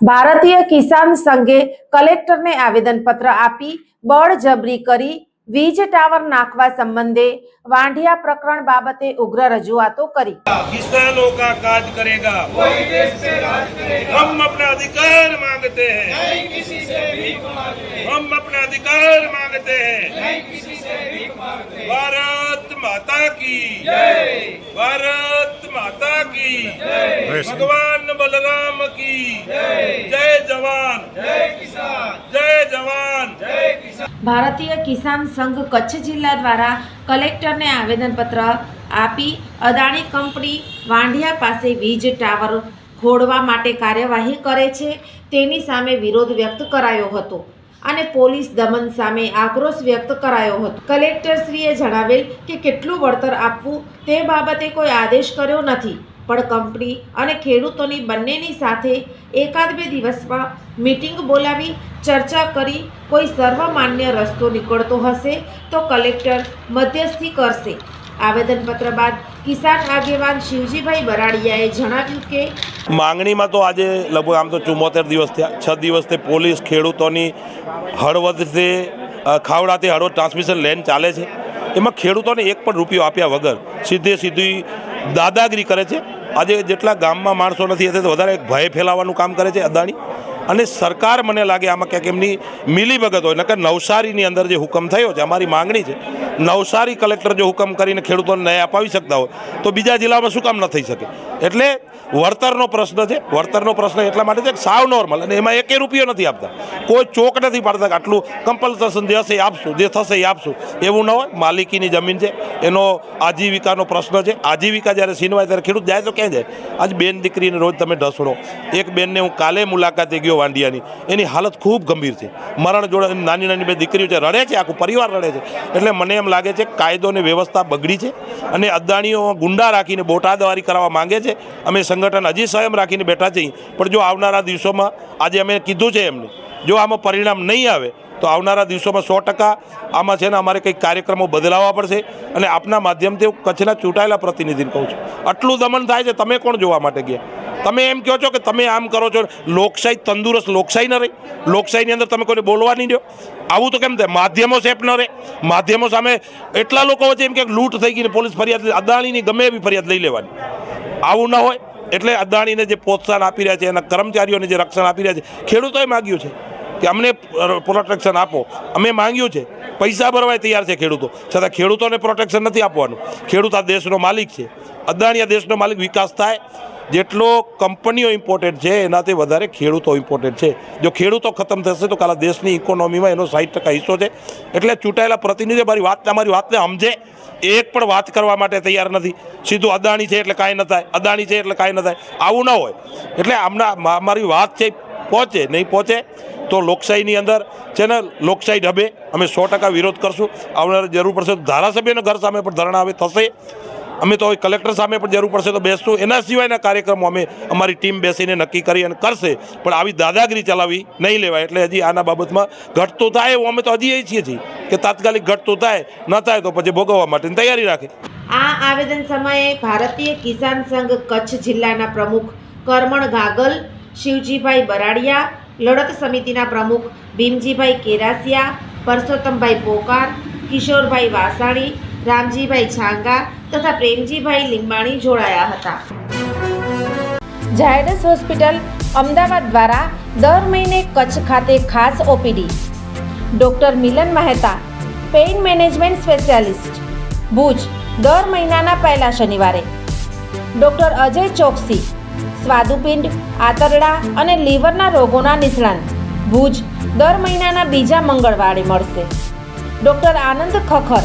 ભારતીય કિસાન સંઘે કલેક્ટરને આવેદનપત્ર આપી બળજબરી કરી વીજ ટાવર નાખવા સંબંધે વાંઢિયા પ્રકરણ બાબતે ઉગ્ર રજૂઆતો કરી. કિસાનો કા કાજ કરેગા? કોઈ દેશ સે રાજ કરેગા? હમ અપના અધિકાર માંગતે હૈ. નહીં કિસી સે ભીખ માંગતે હમ અપના અધિકાર માંગતે હૈ. નહીં કિસી સે ભીખ માંગતે ભારત માતા કી. જય. ભારત માતા કી. જય. ભગવાન સલામ કી જય જવાન જય કિસાન જય જવાન જય કિસાન ભારતીય કિસાન સંઘ કચ્છ જિલ્લા દ્વારા કલેક્ટરને આવેદનપત્ર આપી અદાણી કંપની વાંઢિયા પાસે વીજ ટાવર ખોડવા માટે કાર્યવાહી કરે છે. તેની સામે વિરોધ વ્યક્ત કરાયો હતો અને પોલીસ દમન સામે આક્રોશ વ્યક્ત કરાયો હતો. કલેક્ટરશ્રીએ જણાવેલ કે કેટલું વળતર આપવું તે બાબતે કોઈ આદેશ કર્યો નથી. પણ કંપની અને ખેડૂતોની બંનેની સાથે એકાદ બે દિવસમાં મીટિંગ બોલાવી ચર્ચા કરી, કોઈ સર્વમાન્ય રસ્તો નીકળતો હશે તો કલેક્ટર મધ્યસ્થી કરશે. આવેદનપત્ર બાદ કિસાન આગેવાન શિવજીભાઈ બરાડિયાએ જણાવ્યું કે, માંગણીમાં તો આજે લગભગ આમ તો ચુમ્મોતેર દિવસ થયા. છ દિવસથી પોલીસ ખેડૂતોની હળવદથી ખાવડાથી હળવદ ટ્રાન્સમિશન લેન ચાલે છે. એમાં ખેડૂતોને એક પણ રૂપિયો આપ્યા વગર સીધે સીધી દાદાગીરી કરે છે. આજે જેટલા ગામમાં માણસો નથી એટલે વધારે એક ભય ફેલાવવાનું કામ કરે છે અદાણી. અને સરકાર મને લાગે આમાં ક્યાંક એમની મિલીભગત હોય, નકર નવસારીની અંદર જે હુકમ થયો છે, અમારી માંગણી છે નવસારી કલેક્ટર જો હુકમ કરીને ખેડૂતોને ન્યાય અપાવી શકતા હોય, તો બીજા જિલ્લામાં શું કામ ન થઈ શકે? એટલે વળતરનો પ્રશ્ન છે. વળતરનો પ્રશ્ન એટલા માટે છે કે સાવ નોર્મલ અને એમાં એકે રૂપિયો નથી આપતા. કોઈ ચોક નથી પાડતા કે આટલું કમ્પલસન જે હશે એ આપશું, જે થશે એ આપશું. એવું ન હોય. માલિકીની જમીન છે. એનો આજીવિકાનો પ્રશ્ન છે. આજીવિકા જ્યારે સીનવાય ત્યારે ખેડૂત જાય તો ક્યાં જાય? આજ બેન દીકરીને રોજ તમે ઢસડો. એક બેનને હું કાલે મુલાકાતે ગયો વાંડિયાની. એની હાલત ખૂબ ગંભીર છે. મરણ જોડે નાની નાની બે દીકરીઓ છે. રડે છે. આખું પરિવાર રડે છે. એટલે મને એમ લાગે છે કાયદો અને વ્યવસ્થા બગડી છે અને અદાણીઓ ગુંડા રાખીને બોટાદવારી કરાવવા માંગે છે. અમે સંગઠન હજી સંયમ રાખીને બેઠા છીએ, પણ જો આવનારા દિવસોમાં આજે અમે કીધું છે એમને, જો આમાં પરિણામ નહીં આવે, તો આવનારા દિવસોમાં સો ટકા આમાં છે ને અમારે કંઈક કાર્યક્રમો બદલાવવા પડશે અને આપના માધ્યમથી હું કચ્છના ચૂંટાયેલા પ્રતિનિધિને કહું છું. આટલું દમન થાય છે, તમે કોણ જોવા માટે ગયા? તમે એમ કહો છો કે તમે આમ કરો છો? લોકશાહી તંદુરસ્ત લોકશાહી ન રહી. લોકશાહીની અંદર તમે કોઈને બોલવા નહીં દો. આવું તો કેમ થાય? માધ્યમો સેફ ન રહે. માધ્યમો સામે એટલા લોકો વચ્ચે એમ કે લૂંટ થઈ ગઈને પોલીસ ફરિયાદ અદાણીની ગમે એવી ફરિયાદ લઈ લેવાની. આવું ન હોય. એટલે અદાણીને જે પ્રોત્સાહન આપી રહ્યા છે, એના કર્મચારીઓને જે રક્ષણ આપી રહ્યા છે, ખેડૂતોએ માગ્યું છે કે અમને પ્રોટેક્શન આપો. અમે માંગ્યું છે. પૈસા ભરવાય તૈયાર છે ખેડૂતો. છતાં ખેડૂતોને પ્રોટેક્શન નથી આપવાનું. ખેડૂત આ દેશનો માલિક છે. અદાણી આ દેશનો માલિક વિકાસ થાય. જેટલો કંપનીઓ ઇમ્પોર્ટેન્ટ છે, એનાથી વધારે ખેડૂતો ઇમ્પોર્ટેડ છે. જો ખેડૂતો ખતમ થશે, તો કાલા દેશની ઇકોનોમીમાં એનો સાઠ ટકા હિસ્સો છે. એટલે ચૂંટાયેલા પ્રતિનિધિ મારી વાત તમારી વાતને સમજે. એક પણ વાત કરવા માટે તૈયાર નથી. સીધું અદાણી છે એટલે કાંઈ ન થાય. અદાણી છે એટલે કાંઈ ન થાય. આવું ન હોય. એટલે આમના મારી વાત છે, પહોંચે, નહીં પહોંચે, તો લોકશાહીની અંદર છે ને, લોકશાહી ઢબે અમે સો વિરોધ કરશું. આવનાર જરૂર પડશે ધારાસભ્યના ઘર સામે પણ ધરણા હવે થશે. અમે તો કલેક્ટર સામે પણ જરૂર પડશે તો બેસશું. એના સિવાયના કાર્યક્રમો અમે અમારી ટીમ બેસીને નક્કી કરી અને કરશે. પણ આવી દાદાગીરી ચલાવી નહીં લેવાય એટલે હજી આના બાબતમાં ઘટતો થાય એવું અમે તો હજી એ છીએ છીએ કે તાત્કાલિક ઘટતો થાય, ન થાય તો પછી ભોગવવા માટેની તૈયારી રાખે. આ આવેદન સમયે ભારતીય કિસાન સંઘ કચ્છ જિલ્લાના પ્રમુખ કરમણ ગાગલ, શિવજીભાઈ બરાડિયા, લડત સમિતિના પ્રમુખ ભીમજીભાઈ કેરાસિયા, પરસોત્તમભાઈ પોકાર, કિશોરભાઈ વાસાણી, રામજીભાઈ છાંગા તથા પ્રેમજીભાઈ લીંબાણી જોડાયા હતા. ઝાયડસ હોસ્પિટલ અમદાવાદ દ્વારા દર મહિને કચ્છ ખાતે ખાસ OPD. Doctor Milan Mehta, pain management specialist. Bhuj, દર મહિનાના પહેલા શનિવારે. ડૉક્ટર અજય ચોકસી, સ્વાદુપિંડ, આંતરડા અને લીવરના રોગોના નિષ્ણાંત. ભુજ, દર મહિનાના બીજા મંગળવારે મળશે. Doctor Anand Khakhar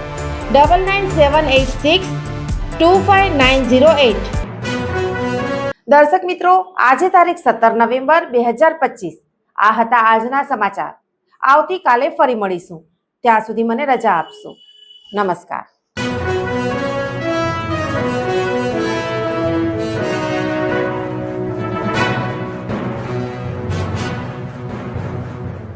Double nine seven eight six two five nine zero eight દર્શક મિત્રો, આજે તારીખ સત્તર નવેમ્બર બે હજાર પચીસ. આ હતા આજના સમાચાર. આવતીકાલે ફરી મળીશું. ત્યાં સુધી મને રજા આપશો. નમસ્કાર.